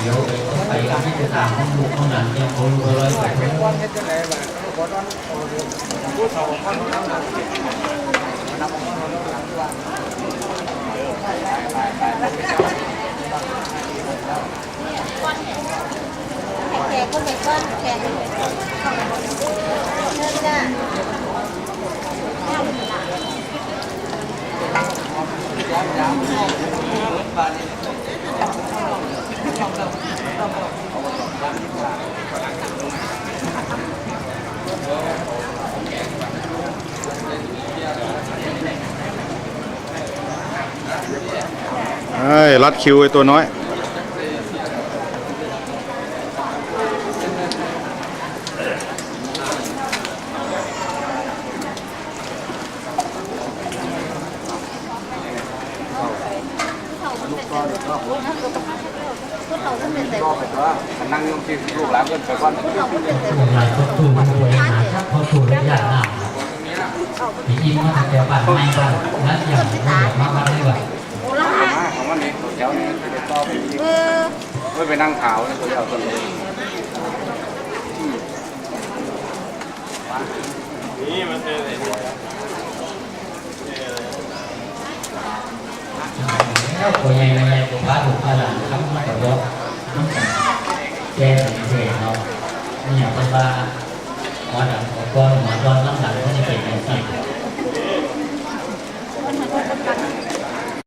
เดี๋ยวไปกันที่จะตามห้องลูกห้องหนังยังโอ้ยร้อยกว่าเป็นวันเฮ็ดจังไดล่ะขอตอนผู้เฒ่าคนนั้นน่ะนับของคนนั้นที่ว่าแขกก็ไม่ก้อนแขกเดินจ้าเอ้ยรัดคิวไอ้ตัวน้อย ผู้เฒ่าก็เป็นแต่ก็ไปตัวนั่งยงที่ลูกหลานเพิ่นไปก่อนผู้เฒ่าก็เป็นแต่หลายนตู่มันตัวเองหาครับพอตู่ระยะหน้าที่อินมาแต่บ้านไม่บ้านนั้นอย่างนี้มาบ้านได้ว่าโอ้ละมาของมันนี่แถวนี้เดี๋ยวต่อไปอีกไม่ไปนั่งขาวนะตัวเดียวตัวเลย เข้าคนใหญ่มาใหญ่กูพาลูกพาหลานค้ำมาแต่ว่าต้องแก้สังเกตเราเนี่ยเป็นว่าหมอดังของก้อนหมอดอนน้ำหลังก็จะเป็นอย่างที่